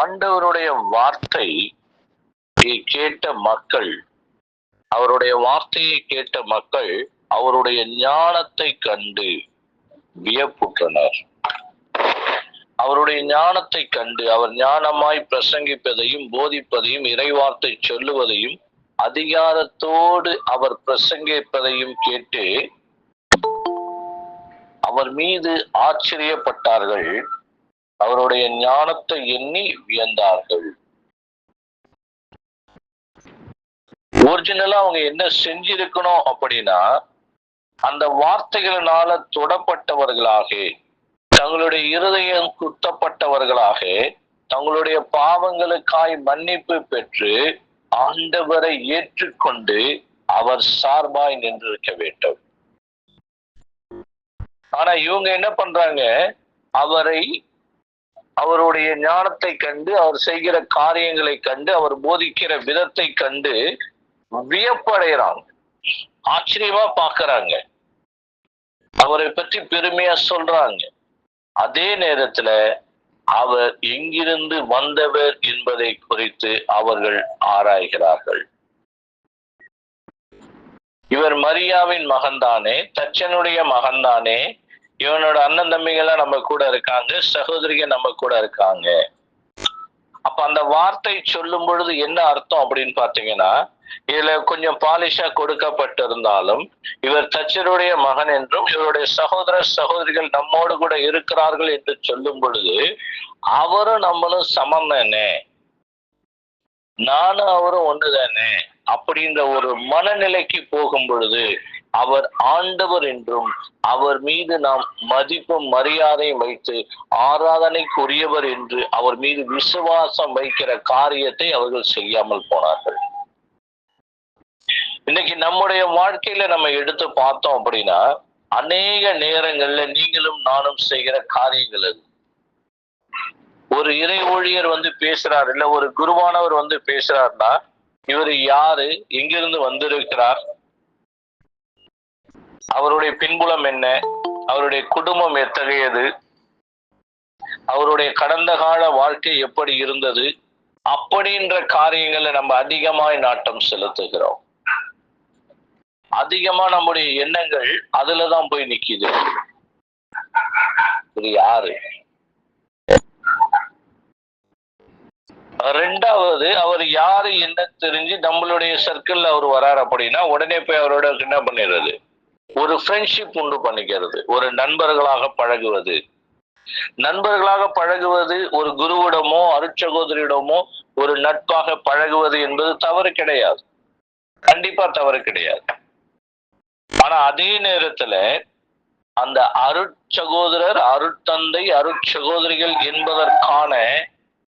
ஆண்டவருடைய வார்த்தை கேட்ட மக்கள் அவருடைய வார்த்தையை கேட்ட மக்கள் அவருடைய ஞானத்தை கண்டு வியப்புற்றனர். அவருடைய ஞானத்தை கண்டு அவர் ஞானமாய் பிரசங்கிப்பதையும் போதிப்பதையும் இறைவார்த்தை சொல்லுவதையும் அதிகாரத்தோடு அவர் பிரசங்கிப்பதையும் கேட்டு அவர் மீது ஆச்சரியப்பட்டார்கள். அவருடைய ஞானத்தை எண்ணி வியந்தார்கள். ஒரிஜினலா அவங்க என்ன செஞ்சிருக்கணும் அப்படின்னா அந்த வார்த்தைகளினால தொடப்பட்டவர்களாக தங்களுடைய இருதயம் குத்தப்பட்டவர்களாக தங்களுடைய பாவங்களுக்காய் மன்னிப்பு பெற்று ஆண்டவரை ஏற்றுக்கொண்டு அவர் சார்பாய் நின்றிருக்க வேண்டும். ஆனா இவங்க என்ன பண்றாங்க? அவரை அவருடைய ஞானத்தை கண்டு அவர் செய்கிற காரியங்களை கண்டு அவர் போதிக்கிற விதத்தை கண்டு வியப்படைகிறாங்க ஆச்சரியமா பாக்குறாங்க அவரை பற்றி பெருமையா சொல்றாங்க. அதே நேரத்துல அவர் எங்கிருந்து வந்தவர் என்பதை குறித்து அவர்கள் ஆராய்கிறார்கள். இவர் மரியாவின் மகன்தானே தச்சனுடைய மகன்தானே இவனோட அண்ணன் தம்பிகள்லாம் நம்ம கூட இருக்காங்க சகோதரிகள் நம்ம கூட இருக்காங்க. அப்ப அந்த வார்த்தை சொல்லும் பொழுது என்ன அர்த்தம் அப்படின்னு பாத்தீங்கன்னா இதுல கொஞ்சம் பாலிஷா கொடுக்கப்பட்டிருந்தாலும் இவர் தச்சருடைய மகன் என்றும் இவருடைய சகோதர சகோதரிகள் நம்மோடு கூட இருக்கிறார்கள் என்று சொல்லும் பொழுது அவரும் நம்மளும் சமம் தானே? நானும் அவரும் ஒண்ணுதானே? அப்படின்ற ஒரு மனநிலைக்கு போகும் பொழுது அவர் ஆண்டவர் என்றும் அவர் மீது நாம் மதிப்பும் மரியாதையும் வைத்து ஆராதனைக்குரியவர் என்று அவர் மீது விசுவாசம் வைக்கிற காரியத்தை அவர்கள் செய்யாமல் போனார்கள். இன்னைக்கு நம்முடைய வாழ்க்கையில நம்ம எடுத்து பார்த்தோம் அப்படின்னா அநேக நேரங்கள்ல நீங்களும் நானும் செய்கிற காரியங்கள் அது. ஒரு இறை ஊழியர் வந்து பேசுறார் இல்ல ஒரு குருவானவர் வந்து பேசுறாருன்னா இவர் யாரு எங்கிருந்து வந்திருக்கிறார் அவருடைய பின்புலம் என்ன? அவருடைய குடும்பம் எத்தகையது? அவருடைய கடந்த கால வாழ்க்கை எப்படி இருந்தது? அப்படின்ற காரியங்களை நம்ம அதிகமாய் நாட்டம் செலுத்துகிறோம். அதிகமா நம்முடைய எண்ணங்கள் அதுலதான் போய் நிக்குது. இது யாரு? ரெண்டாவது அவர் யாரு என்ன தெரிஞ்சு நம்மளுடைய சர்க்கிள்ல அவர் வரார் அப்படின்னா உடனே போய் அவரோட என்ன பண்ணிடுறது? ஒரு ஃப்ரெண்ட்ஷிப் உண்டு பண்ணிக்கிறது ஒரு நண்பர்களாக பழகுவது. நண்பர்களாக பழகுவது ஒரு குருவிடமோ அருட்சகோதரியிடமோ ஒரு நட்பாக பழகுவது என்பது தவறு கிடையாது. கண்டிப்பா தவறு கிடையாது. ஆனா அதே நேரத்துல அந்த அருட்சகோதரர் அருட்தந்தை அருட்சகோதரிகள் என்பதற்கான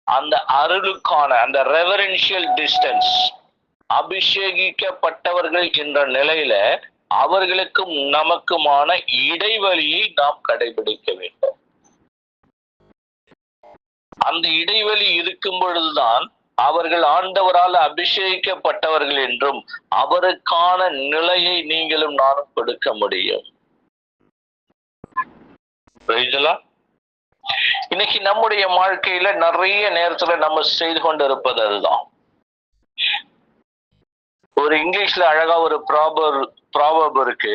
அந்த அருளுக்கான அந்த ரெவரன்ஷியல் டிஸ்டன்ஸ் அபிஷேகிக்கப்பட்டவர்கள் என்ற நிலையில அவர்களுக்கும் நமக்குமான இடைவெளியை நாம் கடைபிடிக்க வேண்டும். அந்த இடைவெளி இருக்கும் பொழுதுதான் அவர்கள் ஆண்டவரால் அபிஷேகிக்கப்பட்டவர்கள் என்றும் அவருக்கான நிலையை நீங்களும் நானும் கொடுக்க முடியும். இன்னைக்கு நம்முடைய வாழ்க்கையில நிறைய நேரத்துல நம்ம செய்து கொண்டிருப்பது அதுதான். ஒரு இங்கிலீஷ்ல அழகா ஒரு ப்ராபர் ப்ராபர்ப் இருக்கு.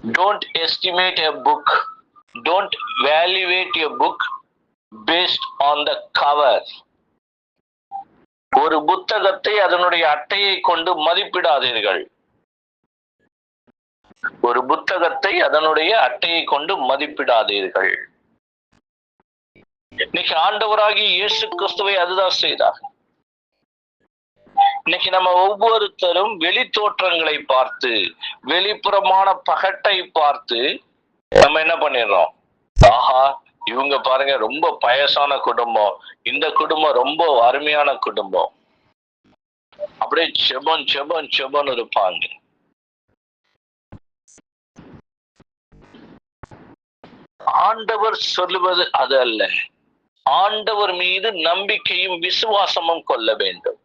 Don't estimate a book don't valuate a book based on the cover ஒரு புத்தகத்தை அதனுடைய அட்டையை கொண்டு மதிப்பிடாதீர்கள். ஒரு புத்தகத்தை அதனுடைய அட்டையை கொண்டு மதிப்பிடாதீர்கள். இன்னைக்கு ஆண்டவராகி இயேசு கிறிஸ்துவை அதுதான் செய்தார். இன்னைக்கு நம்ம ஒவ்வொருத்தரும் வெளி தோற்றங்களை பார்த்து வெளிப்புறமான பகட்டை பார்த்து நம்ம என்ன பண்ணிடுறோம்? ஆஹா இவங்க பாருங்க ரொம்ப பயசான குடும்பம். இந்த குடும்பம் ரொம்ப அருமையான குடும்பம். அப்படியே செபம் செபம் செபம் இருப்பாங்க. ஆண்டவர் சொல்லுவது அது அல்ல. ஆண்டவர் மீது நம்பிக்கையும் விசுவாசமும் கொள்ள வேண்டும்.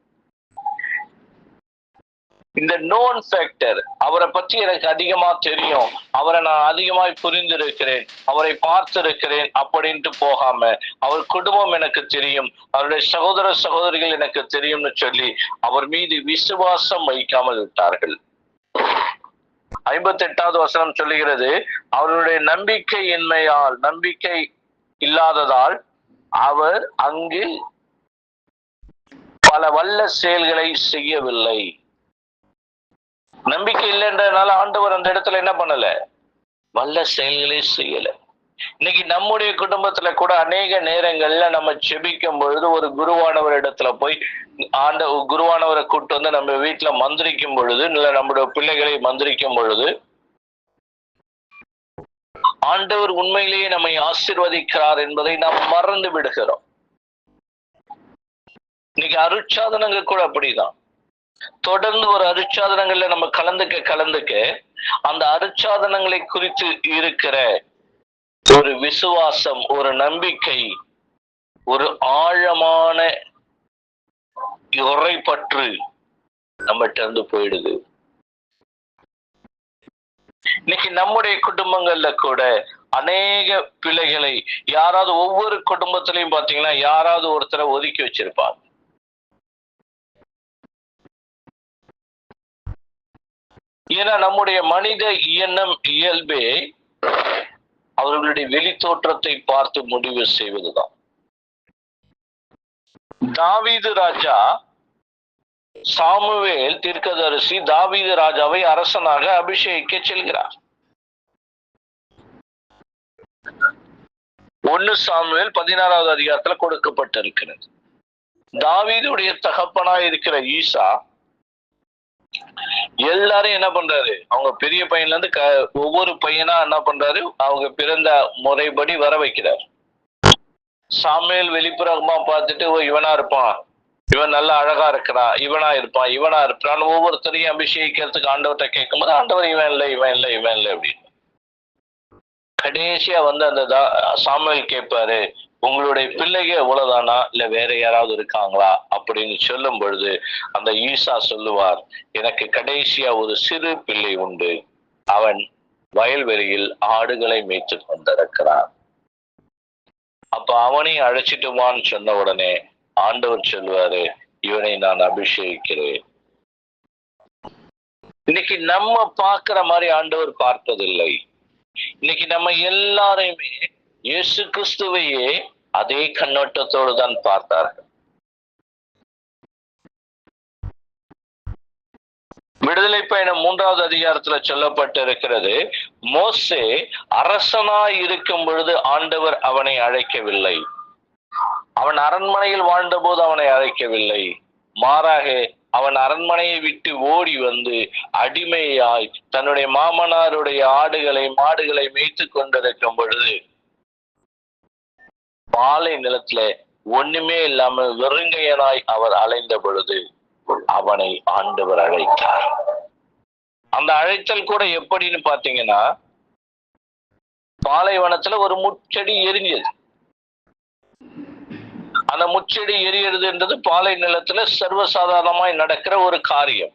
இந்த நோன் ஃபேக்டர் அவரை பற்றி எனக்கு அதிகமா தெரியும். அவரை நான் அதிகமாய் புரிந்திருக்கிறேன். அவரை பார்த்திருக்கிறேன் அப்படின்ட்டு போகாம அவர் குடும்பம் எனக்கு தெரியும். அவருடைய சகோதர சகோதரிகள் எனக்கு தெரியும்னு சொல்லி அவர் மீது விசுவாசம் வைக்காமல் விட்டார்கள். ஐம்பத்தி எட்டாவது வசனம் சொல்லுகிறது அவருடைய நம்பிக்கை இன்மையால் நம்பிக்கை இல்லாததால் அவர் அங்கு பல வல்ல செயல்களை செய்யவில்லை. நம்பிக்கை இல்லைன்றதுனால ஆண்டவர் அந்த இடத்துல என்ன பண்ணல? வல்ல செயல்களே செய்யல. இன்னைக்கு நம்முடைய குடும்பத்துல கூட அநேக நேரங்கள்ல நம்ம செபிக்கும் பொழுது ஒரு குருவானவர் இடத்துல போய் ஆண்ட குருவானவரை கூட்டு வந்து நம்ம வீட்டுல மந்திரிக்கும் பொழுது இல்ல நம்முடைய பிள்ளைகளை மந்திரிக்கும் பொழுது ஆண்டவர் உண்மையிலேயே நம்மை ஆசிர்வதிக்கிறார் என்பதை நாம் மறந்து விடுகிறோம். இன்னைக்கு அருட்சாதனங்கள் கூட அப்படிதான். தொடர்ந்து ஒரு அருட்சாதனங்கள்ல நம்ம கலந்துக்க கலந்துக்க அந்த அருட்சாதனங்களை குறித்து இருக்கிற ஒரு விசுவாசம் ஒரு நம்பிக்கை ஒரு ஆழமான உரைப்பற்று நம்மகிட்ட இருந்து போயிடுது. இன்னைக்கு நம்முடைய குடும்பங்கள்ல கூட அநேக பிள்ளைகளை யாராவது ஒவ்வொரு குடும்பத்திலையும் பாத்தீங்கன்னா யாராவது ஒருத்தரை ஒதுக்கி வச்சிருப்பாங்க. ஏன்னா நம்முடைய மனித எண்ணம் இயல்பே அவர்களுடைய வெளி தோற்றத்தை பார்த்து முடிவு செய்வதுதான். தாவீது ராஜா சாமுவேல் தீர்க்கதரிசி தாவீது ராஜாவை அரசனாக அபிஷேகிக்க செல்கிறார். ஒன்னு சாமுவேல் பதினாறாவது அதிகாரத்துல கொடுக்கப்பட்டிருக்கிறது. தாவீதுடைய தகப்பனா இருக்கிற ஈசா எல்லாரும் என்ன பண்றாரு? அவங்க பெரிய பையன்ல இருந்து க ஒவ்வொரு பையனா என்ன பண்றாரு? அவங்க பிறந்த முறைப்படி வர வைக்கிறார். சாமியல் வெளிப்புறமா பார்த்துட்டு ஓ இவனா இருப்பான். இவன் நல்லா அழகா இருக்கிறான் இவனா இருப்பான். இவனா இருப்பான் ஒவ்வொருத்தரையும் அபிஷேகிக்கிறதுக்கு ஆண்டவர்கிட்ட கேட்கும்போது ஆண்டவர் இவன் இல்லை இவன் இல்லை இவன் இல்லை அப்படின்னு. கடைசியா வந்து அந்த சாமியல் கேட்பாரு. உங்களுடைய பிள்ளைங்க எவ்வளவுதானா? இல்ல வேற யாராவது இருக்காங்களா? அப்படின்னு சொல்லும் பொழுது அந்த ஈசா சொல்லுவார் எனக்கு கடைசியா ஒரு சிறு பிள்ளை உண்டு. அவன் வயல்வெளியில் ஆடுகளை மேய்த்து கொண்டிருக்கிறான். அப்ப அவனையும் அழைச்சிட்டுமான்னு சொன்ன உடனே ஆண்டவர் சொல்லுவாரு இவனை நான் அபிஷேகிக்கிறேன். இன்னைக்கு நம்ம பார்க்கிற மாதிரி ஆண்டவர் பார்ப்பதில்லை இன்னைக்கு நம்ம எல்லாரையுமே இயேசு கிறிஸ்துவையே அதே கண்ணோட்டத்தோடு தான் பார்த்தார்கள். விடுதலை பயணம் மூன்றாவது அதிகாரத்துல சொல்லப்பட்டிருக்கிறது மோசே அரசனாய் இருக்கும் பொழுது ஆண்டவர் அவனை அழைக்கவில்லை. அவன் அரண்மனையில் வாழ்ந்த போது அவனை அழைக்கவில்லை. மாறாக அவன் அரண்மனையை விட்டு ஓடி வந்து அடிமையாய் தன்னுடைய மாமனாருடைய ஆடுகளை மாடுகளை மேய்த்து கொண்டிருக்கும் பொழுது பாலை நிலத்துல ஒண்ணுமே இல்லாம வெறுங்கையனாய் அவர் அலைந்த பொழுது அவனை ஆண்டவர் அழைத்தார். அந்த அழைத்தல் கூட எப்படின்னு பாத்தீங்கன்னா பாலைவனத்துல ஒரு முச்செடி எரிஞ்சது. அந்த முச்செடி எரியறதுன்றது பாலை நிலத்துல சர்வசாதாரணமாய் நடக்கிற ஒரு காரியம்.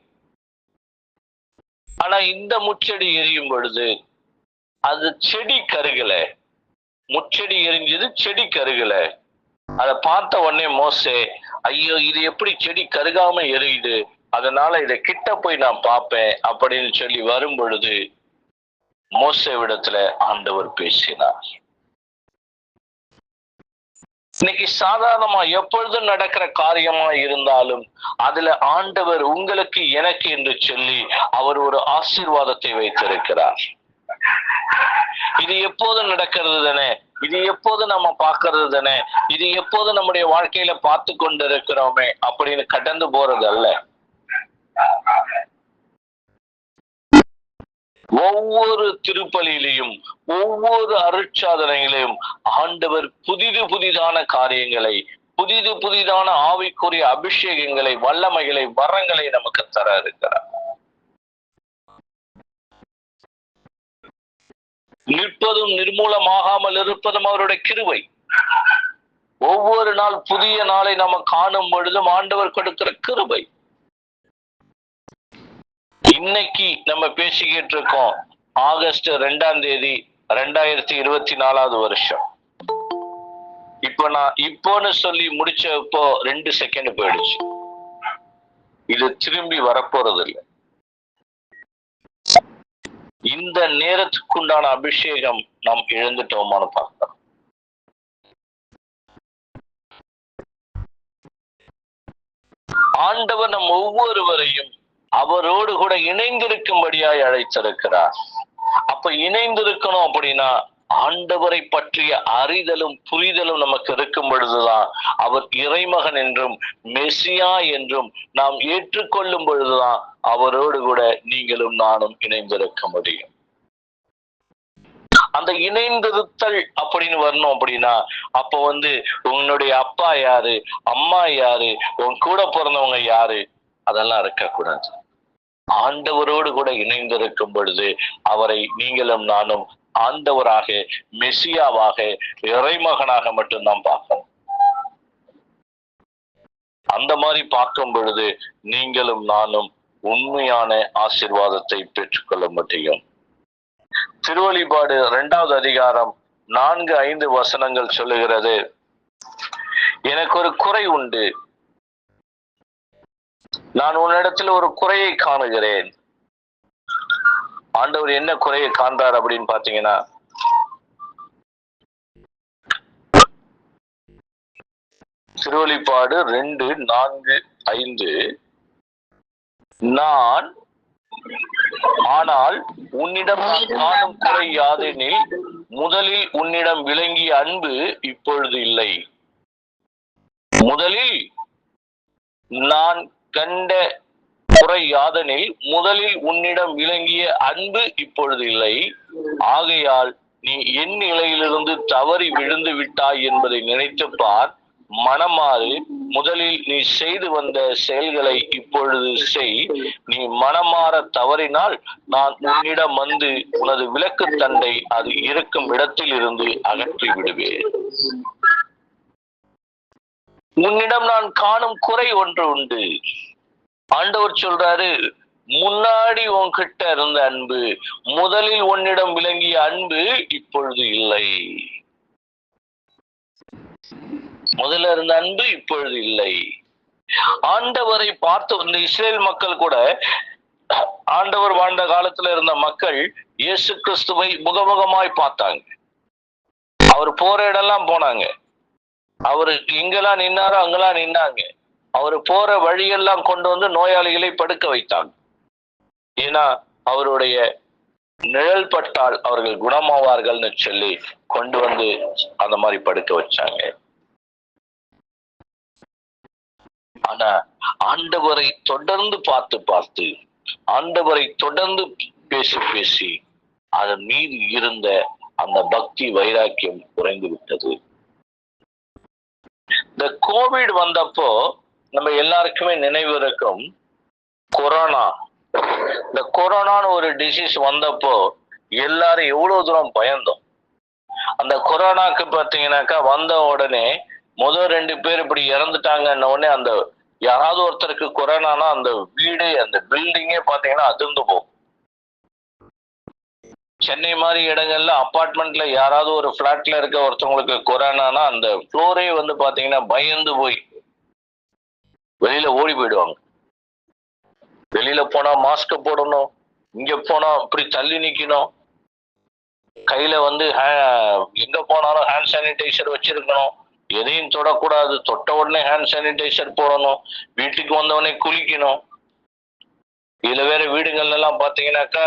ஆனா இந்த முச்செடி எரியும் பொழுது அது செடி கருகலை. முச்செடி எரிஞ்சது செடி கருகல. அதை பார்த்த உடனே மோசே ஐயோ இது எப்படி செடி கருகாம எரியுது? அதனால இதை கிட்ட போய் நான் பார்ப்பேன் அப்படின்னு சொல்லி வரும் பொழுது மோசவிடத்துல ஆண்டவர் பேசினார். இன்னைக்கு சாதாரணமா எப்பொழுதும் நடக்கிற காரியமா இருந்தாலும் அதுல ஆண்டவர் உங்களுக்கு எனக்கு என்று சொல்லி அவர் ஒரு ஆசீர்வாதத்தை வைத்திருக்கிறார். இது எப்போது நடக்கிறது தானே? இது எப்போது நம்ம பார்க்கறது தானே? இது எப்போது நம்முடைய வாழ்க்கையில பார்த்து கொண்டு இருக்கிறோமே அப்படின்னு கடந்து போறது அல்ல. ஒவ்வொரு திருப்பலியிலையும் ஒவ்வொரு அருட்சாதனைகளையும் ஆண்டவர் புதிது புதிதான காரியங்களை புதிது புதிதான ஆவிக்குரிய அபிஷேகங்களை வல்லமைகளை வரங்களை நமக்கு தர இருக்கிறார். நிற்பதும் நிர்மூலமாகாமல் இருப்பதும் அவருடைய கிருவை. ஒவ்வொரு நாள் புதிய நாளை நம்ம காணும் பொழுதும் ஆண்டவர் கொடுக்கிற கிருபை. இன்னைக்கு நம்ம பேசிக்கிட்டு இருக்கோம் ஆகஸ்ட் ரெண்டாம் தேதி ரெண்டாயிரத்தி இருபத்தி நாலாவது வருஷம். இப்போ நான் இப்போன்னு சொல்லி முடிச்சப்போ ரெண்டு செகண்ட் போயிடுச்சு. இது திரும்பி வரப்போறது இல்லை இந்த நேரத்துக்குண்டான அபிஷேகம் நாம் இழந்துட்டோமான்னு பார்க்கிறோம் ஆண்டவர் நம் ஒவ்வொருவரையும் அவரோடு கூட இணைந்திருக்கும்படியாய் அழைத்திருக்கிறார். அப்ப இணைந்திருக்கணும் அப்படின்னா ஆண்டவரை பற்றிய அறிதலும் புரிதலும் நமக்கு இருக்கும் பொழுதுதான் அவர் இறைமகன் என்றும் மெசியா என்றும் நாம் ஏற்றுக்கொள்ளும் பொழுதுதான் அவரோடு கூட நீங்களும் நானும் இணைந்திருக்க முடியும். அந்த இணைந்திருத்தல் அப்படின்னு வரணும் அப்படின்னா அப்ப வந்து உன்னுடைய அப்பா யாரு? அம்மா யாரு? உன் கூட பிறந்தவங்க யாரு? அதெல்லாம் இருக்கக்கூடாது. ஆண்டவரோடு கூட இணைந்திருக்கும் பொழுது அவரை நீங்களும் நானும் ஆண்டவராக மெசியாவாக இறைமகனாக மட்டும்தான் பார்க்கணும். அந்த மாதிரி பார்க்கும் பொழுது நீங்களும் நானும் உண்மையான ஆசிர்வாதத்தை பெற்றுக்கொள்ள முடியும். திருவழிபாடு இரண்டாவது அதிகாரம் நான்கு ஐந்து வசனங்கள் சொல்லுகிறது. எனக்கு ஒரு குறை உண்டு. நான் உன்னிடத்தில் ஒரு குறையை காணுகிறேன். ஆண்டவர் என்ன குறையை காண்றார் அப்படின்னு பாத்தீங்கன்னா திருவழிப்பாடு ரெண்டு நான்கு ஐந்து. நான் ஆனால் உன்னிடம் காணும் குறை யாதெனில் முதலில் உன்னிடம் விளங்கிய அன்பு இப்பொழுது இல்லை. முதலில் நான் கண்ட குறை யாதெனில் முதலில் உன்னிடம் விளங்கிய அன்பு இப்பொழுது இல்லை. ஆகையால் நீ என் நிலையிலிருந்து தவறி விழுந்து விட்டாய் என்பதை நினைத்து பார். மனமாறு முதலில் நீ செய்து வந்த செயல்களை இப்பொழுது செய். நீ மனமாற தவறினால் நான் உன்னிடம் வந்து உனது விளக்கு தண்டை அது இருக்கும் இடத்தில் இருந்து அகற்றி விடுவேன். உன்னிடம் நான் காணும் குறை ஒன்று உண்டு. ஆண்டவர் சொல்றாரு முன்னாடி உன்கிட்ட இருந்த அன்பு முதலில் உன்னிடம் விளங்கிய அன்பு இப்பொழுது இல்லை. முதல்ல இருந்த அன்பு இப்பொழுது இல்லை. ஆண்டவரை பார்த்து இந்த இஸ்ரேல் மக்கள் கூட ஆண்டவர் வாழ்ந்த காலத்துல இருந்த மக்கள் இயேசு கிறிஸ்துவை முகமுகமாய் பார்த்தாங்க. அவர் போற இடம்லாம் போனாங்க. அவர் எங்கெல்லாம் நின்னாரோ அங்கெல்லாம் நின்னாங்க. அவர் போற வழியெல்லாம் கொண்டு வந்து நோயாளிகளை படுக்க வைத்தாங்க. ஏன்னா அவருடைய நிழல் பட்டால் அவர்கள் குணமாவார்கள்னு சொல்லி கொண்டு வந்து அந்த மாதிரி படுக்க வச்சாங்க. ஆனா ஆண்டவரை தொடர்ந்து பார்த்து பார்த்து ஆண்டவரை தொடர்ந்து பேசி பேசி அதன் மீது இருந்த அந்த பக்தி வைராக்கியம் குறைந்து விட்டது. இந்த கோவிட் வந்தப்போ நம்ம எல்லாருக்குமே நினைவு இருக்கும் கொரோனா. இந்த கொரோனான்னு ஒரு டிசீஸ் வந்தப்போ எல்லாரும் எவ்வளவு தூரம் பயந்தோம். அந்த கொரோனாக்கு பார்த்தீங்கன்னாக்கா வந்த உடனே முதல் ரெண்டு பேர் இப்படி இறந்துட்டாங்கன்ன உடனே அந்த யாராவது ஒருத்தருக்கு கொரோனானா அந்த வீடு அந்த பில்டிங்கே பார்த்தீங்கன்னா அதிர்ந்து போகும். சென்னை மாதிரி இடங்கள்ல அப்பார்ட்மெண்ட்ல யாராவது ஒரு பிளாட்ல இருக்க ஒருத்தவங்களுக்கு கொரோனானா அந்த ஃப்ளோரே வந்து பாத்தீங்கன்னா பயந்து போய் வெளியில ஓடி போயிடுவாங்க. வெளியில போனா மாஸ்க் போடணும் இங்க போனா அப்படி தள்ளி நிக்கணும். கையில வந்து எங்க போனாலும் ஹேண்ட் சானிடைசர் வச்சிருக்கணும். எதையும் தொடக்கூடாது. தொட்ட உடனே ஹேண்ட் சானிடைசர் போடணும். வீட்டுக்கு வந்தவொடனே குளிக்கணும். இதுல வேற வீடுகள்ல எல்லாம் பாத்தீங்கன்னாக்கா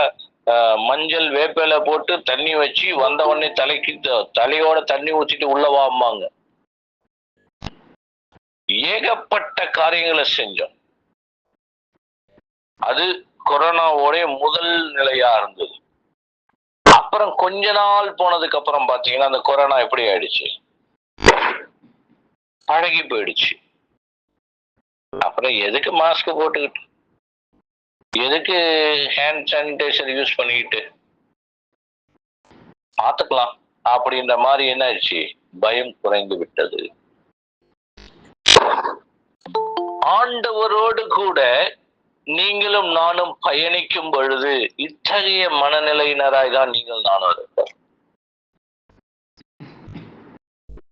மஞ்சள் வேப்பில போட்டு தண்ணி வச்சு வந்த உடனே தலைக்கு தலையோட தண்ணி ஊத்திட்டு உள்ள வாம்பாங்க. ஏகப்பட்ட காரியங்களை செஞ்சோம். அது கொரோனாவோடைய முதல் நிலையா இருந்தது. அப்புறம் கொஞ்ச நாள் போனதுக்கு அப்புறம் பாத்தீங்கன்னா அந்த கொரோனா எப்படி ஆயிடுச்சு? பழகி போயிடுச்சு அப்புறம் எதுக்கு மாஸ்க் போட்டுக்கிட்டு? எதுக்கு ஹேண்ட் சானிடைசர் யூஸ் பண்ணிக்கிட்டு? பார்த்துக்கலாம். அப்படின்ற மாதிரி என்ன ஆயிடுச்சு? பயம் குறைந்து விட்டது. ஆண்டவரோடு கூட நீங்களும் நானும் பயணிக்கும் பொழுது இத்தகைய மனநிலையினராய் தான் நீங்கள் நானும் இருப்போம்.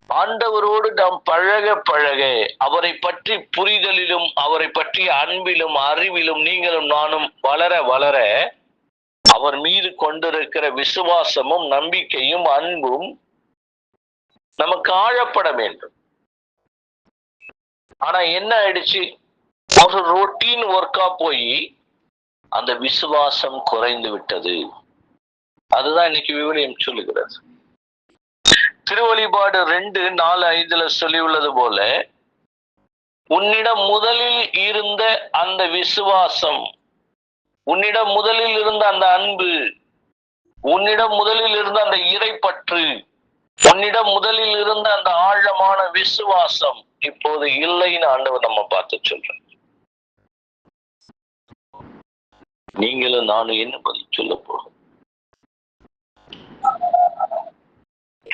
ஆண்டவரோடு நாம் பழக பழக அவரை பற்றி புரிதலிலும் அவரை பற்றிய அன்பிலும் அறிவிலும் நீங்களும் நானும் வளர வளர அவர் மீது கொண்டிருக்கிற விசுவாசமும் நம்பிக்கையும் அன்பும் நமக்கு ஆழப்பட வேண்டும். ஆனா என்ன ஆயிடுச்சு? ஒரு ரொட்டீன் ஒர்க்கா போய் அந்த விசுவாசம் குறைந்து விட்டது. அதுதான் இன்னைக்கு விவிலியம் சொல்லுகிறது. திருவழிபாடு ரெண்டு நாலு ஐந்துல சொல்லியுள்ளது போல உன்னிடம் முதலில் இருந்த அந்த விசுவாசம் உன்னிடம் முதலில் இருந்த அந்த அன்பு உன்னிடம் முதலில் இருந்த அந்த இறைப்பற்று உன்னிடம் முதலில் இருந்த அந்த ஆழமான விசுவாசம் இப்போது இல்லைன்னு ஆண்டவர் நம்ம பார்த்து சொல்றோம் நீங்களும் நானும் என்ன பதில் சொல்ல போறோம்?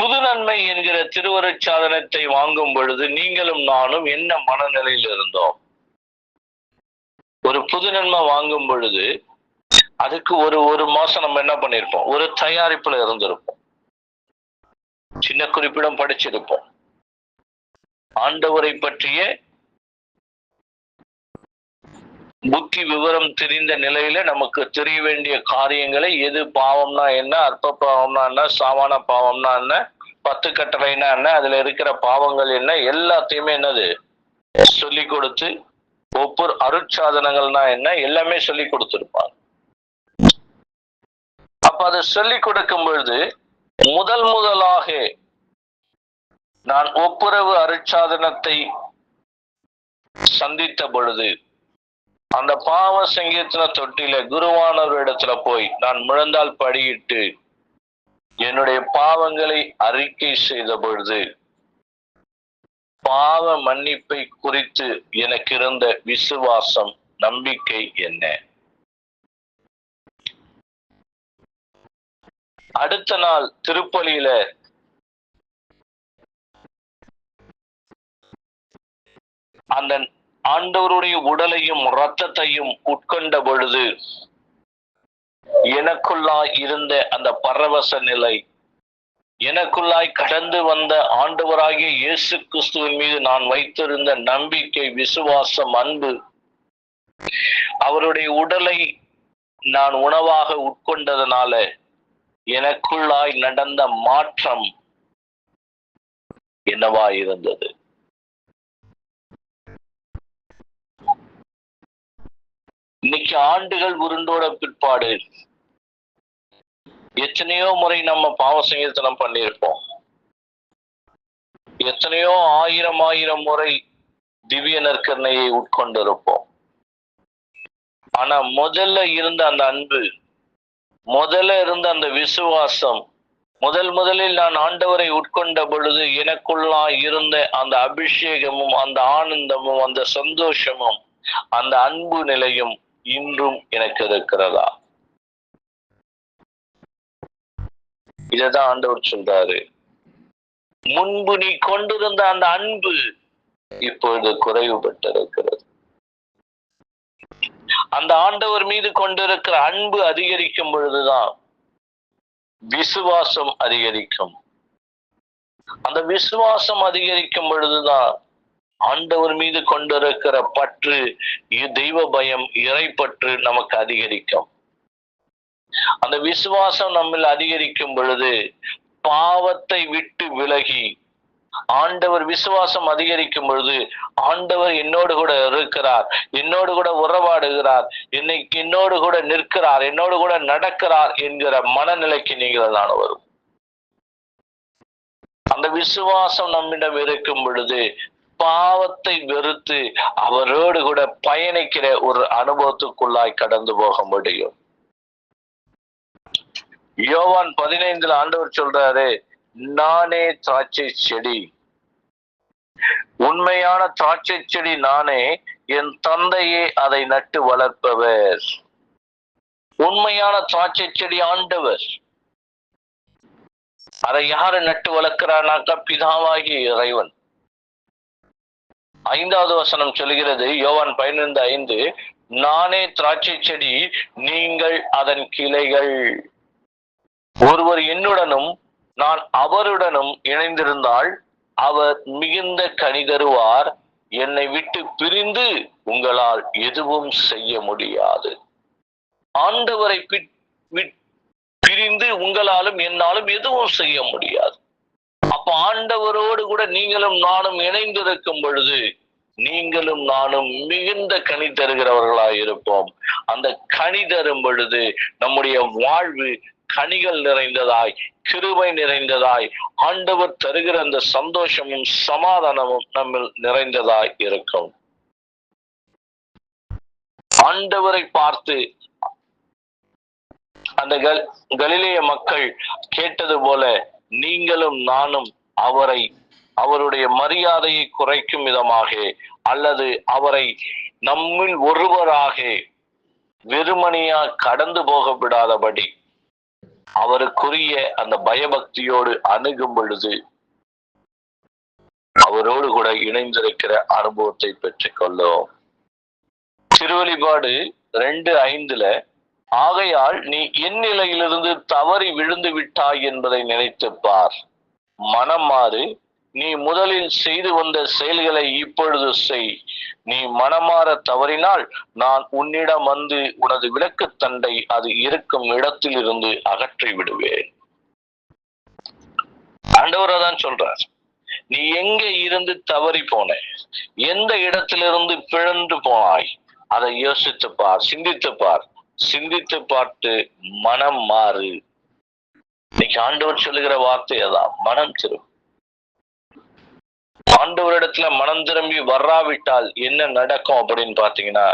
புது நன்மை என்கிற திருவருட் சாதனத்தை வாங்கும் பொழுது நீங்களும் நானும் என்ன மனநிலையில் இருந்தோம்? ஒரு புது நன்மை வாங்கும் பொழுது அதுக்கு ஒரு ஒரு மாசம் நம்ம என்ன பண்ணிருப்போம்? ஒரு தயாரிப்புல இருந்திருப்போம். சின்ன குறிப்பிடம் படிச்சிருப்போம். ஆண்டவரை பற்றிய புத்தி விவரம் தெரிந்த நிலையில நமக்கு தெரிய வேண்டிய காரியங்களை எது பாவம்னா என்ன அற்ப பாவம்னா என்ன சாமான பாவம்னா என்ன பத்து கட்டளைனா என்ன அதுல இருக்கிற பாவங்கள் என்ன எல்லாத்தையுமே என்னது? சொல்லி கொடுத்து ஒவ்வொரு அருட்சாதனங்கள்னா என்ன எல்லாமே சொல்லி கொடுத்துருப்பாங்க. அப்ப அதை சொல்லி கொடுக்கும் பொழுது முதல் முதலாக நான் ஒப்புரவு அருட்சாதனத்தை சந்தித்த பொழுது அந்த பாவ சங்கீர்த்தன தொட்டில குருவானவர் இடத்துல போய் நான் முழந்தால் படியிட்டு என்னுடைய பாவங்களை அறிக்கை செய்த பொழுது பாவ மன்னிப்பை குறித்து எனக்கு இருந்த விசுவாசம் நம்பிக்கை என்ன? அடுத்த நாள் திருப்பலியில அந்த ஆண்டவருடைய உடலையும் இரத்தத்தையும் உட்கொண்ட பொழுது எனக்குள்ளாய் இருந்த அந்த பரவச நிலை எனக்குள்ளாய் கடந்து வந்த ஆண்டவராகிய இயேசு கிறிஸ்துவின் மீது நான் வைத்திருந்த நம்பிக்கை விசுவாசம் அன்பு அவருடைய உடலை நான் உணவாக உட்கொண்டதனால எனக்குள்ளாய் நடந்த மாற்றம் என்னவா இருந்தது இன்னைக்கு ஆண்டுகள் உருண்டோட பிற்பாடு. எத்தனையோ முறை நம்ம பாவ சங்கீர்த்தனம் பண்ணியிருப்போம். எத்தனையோ ஆயிரம் ஆயிரம் முறை திவ்ய நற்கரணையை உட்கொண்டிருப்போம். ஆனா முதல்ல இருந்த அந்த அன்பு முதல்ல இருந்த அந்த விசுவாசம் முதல் முதலில் நான் ஆண்டவரை உட்கொண்ட பொழுது எனக்குள்ளா இருந்த அந்த அபிஷேகமும் அந்த ஆனந்தமும் அந்த சந்தோஷமும் அந்த அன்பு நிலையும் இன்றும் எனக்கு இருக்கிறதா இததான் ஆண்டவர் சொல்றாரு. முன்பு நீ கொண்டிருந்த அந்த அன்பு இப்பொழுது குறைவுபட்டிருக்கிறது. அந்த ஆண்டவர் மீது கொண்டிருக்கிற அன்பு அதிகரிக்கும் பொழுதுதான் விசுவாசம் அதிகரிக்கும். அந்த விசுவாசம் அதிகரிக்கும் பொழுதுதான் ஆண்டவர் மீது கொண்டிருக்கிற பற்று தெய்வ பயம் இறைப்பற்று நமக்கு அதிகரிக்கும். அந்த விசுவாசம் நம்மில் அதிகரிக்கும் பொழுது பாவத்தை விட்டு விலகி ஆண்டவர் விசுவாசம் அதிகரிக்கும் பொழுது ஆண்டவர் என்னோடு கூட இருக்கிறார் என்னோடு கூட உறவாடுகிறார் இன்னைக்கு என்னோடு கூட நிற்கிறார் என்னோடு கூட நடக்கிறார் என்கிற மனநிலைக்கு நீங்கள் நான் வரும். அந்த விசுவாசம் நம்மிடம் இருக்கும் பொழுது பாவத்தை வெறுத்து அவரோடு கூட பயணிக்கிற ஒரு அனுபவத்துக்குள்ளாய் கடந்து போக முடியும். யோவான் பதினைந்துல ஆண்டவர் சொல்றாரு நானே திராட்சை செடி. உண்மையான திராட்சை செடி நானே என் தந்தையே அதை நட்டு வளர்ப்பவர். உண்மையான திராட்சை செடி ஆண்டவர். அதை யாரு நட்டு வளர்க்கிறானாக்கா பிதாவாகிய இறைவன். ஐந்தாவது வசனம் சொல்கிறது யோவான் பதினைந்து ஐந்து நானே திராட்சை செடி நீங்கள் அதன் கிளைகள். ஒருவர் என்னுடனும் நான் அவருடனும் இணைந்திருந்தால் அவர் மிகுந்த கனி தருவார். என்னை விட்டு பிரிந்து உங்களால் எதுவும் செய்ய முடியாது. ஆண்டவரை பிரிந்து உங்களாலும் என்னாலும் எதுவும் செய்ய முடியாது. அப்ப ஆண்டவரோடு கூட நீங்களும் நானும் இணைந்திருக்கும் பொழுது நீங்களும் நானும் மிகுந்த கனி தருகிறவர்களாய் இருப்போம். அந்த கனி தரும் பொழுது நம்முடைய வாழ்வு கனிகள் நிறைந்ததாய் கிருபை நிறைந்ததாய் ஆண்டவர் தருகிற அந்த சந்தோஷமும் சமாதானமும் நம்மில் நிறைந்ததாய் இருக்கும். ஆண்டவரை பார்த்து அந்த கலிலேய மக்கள் கேட்டது போல நீங்களும் நானும் அவரை அவருடைய மரியாதையை குறைக்கும் விதமாக அல்லது அவரை நம்மில் ஒருவராக வெறுமனையா கடந்து போக விடாதபடி அவருக்குரிய அந்த பயபக்தியோடு அணுகும் பொழுது அவரோடு கூட இணைந்திருக்கிற அனுபவத்தை பெற்றுக்கொள்ளும். கொள்ளும் ரெண்டு ஐந்துல ஆகையால் நீ என் நிலையிலிருந்து தவறி விழுந்து விட்டாய் என்பதை நினைத்து பார். மனம் மாறு நீ முதலில் செய்து வந்த செயல்களை இப்பொழுது செய். நீ மனமாற தவறினால் நான் உன்னிடம் வந்து உனது விளக்குத் தண்டை அது இருக்கும் இடத்தில் இருந்து அகற்றி விடுவேன். ஆண்டவராதான் சொல்றார் நீ எங்க இருந்து தவறி போன எந்த இடத்திலிருந்து பிழந்து போனாய் அதை யோசித்து பார் சிந்தித்து பார். சிந்தித்து பார்த்து மனம் மாறு. இன்னைக்கு ஆண்டவர் சொல்லுகிற வார்த்தை அதான் மனம் திரும்ப ஆண்டவரிடத்துல மனம் திரும்பி வராவிட்டால் என்ன நடக்கும் அப்படின்னு பாத்தீங்கன்னா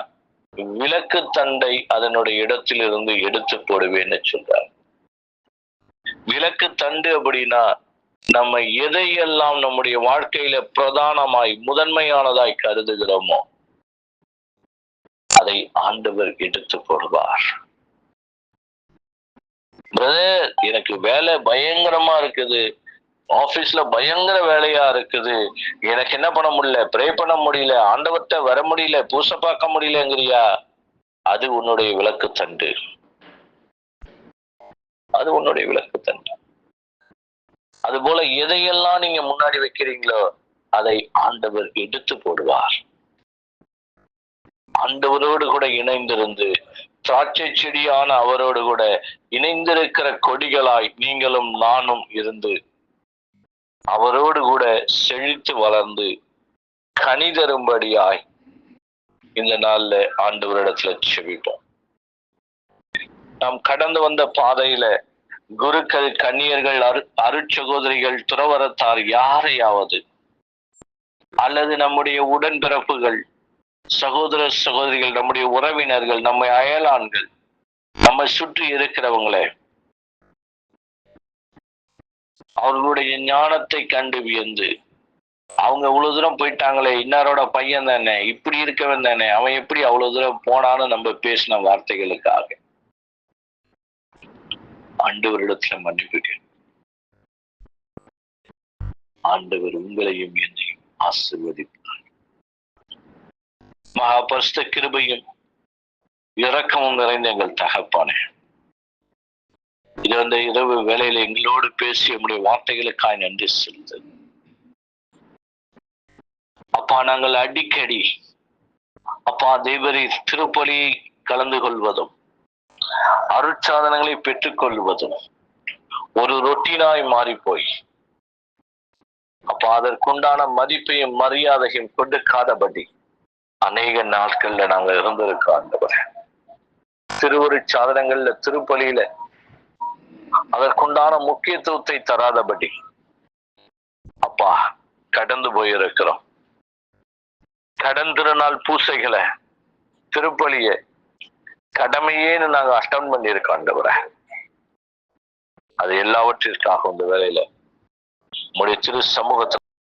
விளக்கு தண்டை அதனுடைய இடத்திலிருந்து எடுத்து போடுவேன்னு சொல்றார் விளக்கு தண்டு அப்படின்னா நம்ம எதையெல்லாம் நம்முடைய வாழ்க்கையில பிரதானமாய் முதன்மையானதாய் கருதுகிறோமோ அதை ஆண்டவர் எடுத்து போடுவார் பிரதர் எனக்கு வேலை பயங்கரமா இருக்குது. ஆபீஸ்ல பயங்கர வேலையா இருக்குது. எனக்கு என்ன பண்ண முடியல? ப்ரே பண்ண முடியல. ஆண்டவர்கிட்ட வர முடியல. பூச பார்க்க முடியலங்கிறியா? அது உன்னுடைய விளக்கு தண்டு. அது உன்னுடைய விளக்கு தண்டு. அது போல எதையெல்லாம் நீங்க முன்னாடி வைக்கிறீங்களோ அதை ஆண்டவர் எடுத்து போடுவார். ஆண்டவரோடு கூட இணைந்திருந்து திராட்சை செடியான அவரோடு கூட இணைந்திருக்கிற கொடிகளாய் நீங்களும் நானும் இருந்து அவரோடு கூட செழித்து வளர்ந்து கனி தரும்படியாய் இந்த நாள்ல ஆண்டவரிடத்துல செவிட்டோம் நாம் கடந்து வந்த பாதையில குருக்கள் கன்னியர்கள் அரு அருட்சகோதரிகள் துறவரத்தார் யாரையாவது அல்லது நம்முடைய உடன்பிறப்புகள் சகோதர சகோதரிகள் நம்முடைய உறவினர்கள் நம்ம அயலான்கள் நம்மை சுற்றி இருக்கிறவங்களே அவர்களுடைய ஞானத்தை கண்டு வியந்து அவங்க இவ்வளவு தூரம் போயிட்டாங்களே இன்னாரோட பையன் தானே இப்படி இருக்கவன் தானே அவன் எப்படி அவ்வளவு தூரம் போனான்னு நம்ம பேசின வார்த்தைகளுக்காக. ஆண்டவரிடத்துல மன்னிப்பு ஆண்டவர் உங்களையும் என்னையும் ஆசிர்வதிப்பார். மகாபரிசுத்த கிருபையும் இரக்கமும் நிறைந்த எங்கள் தகப்பானே. இது அந்த இரவு வேலையில எங்களோடு பேசி நம்முடைய வார்த்தைகளுக்காக நன்றி செலுத்து அப்பா நாங்கள் அடிக்கடி அப்பா தேவரி திருப்பலி கலந்து கொள்வதும் அருட்சாதனங்களை பெற்றுக் கொள்வதும் ஒரு ரொட்டீனாய் மாறி போய் அப்பா அதற்குண்டான மதிப்பையும் மரியாதையும் கொடுக்காதபடி அநேக நாட்கள்ல நாங்க இருந்திருக்கோம் ஆண்டவர். திருவரு சாதனங்கள்ல திருப்பலியில அதற்குண்டான முக்கியத்துவத்தை தராதபடி அப்பா கடந்து போயிருக்கிறோம். கடன் திருநாள் பூசைகளை திருப்பலிய கடமையேன்னு நாங்க அட்டன் பண்ணியிருக்கோம் ஆண்டவரே. அது எல்லாவற்றிற்காக இந்த வேலையில உங்களுடைய திரு சமூகத்தை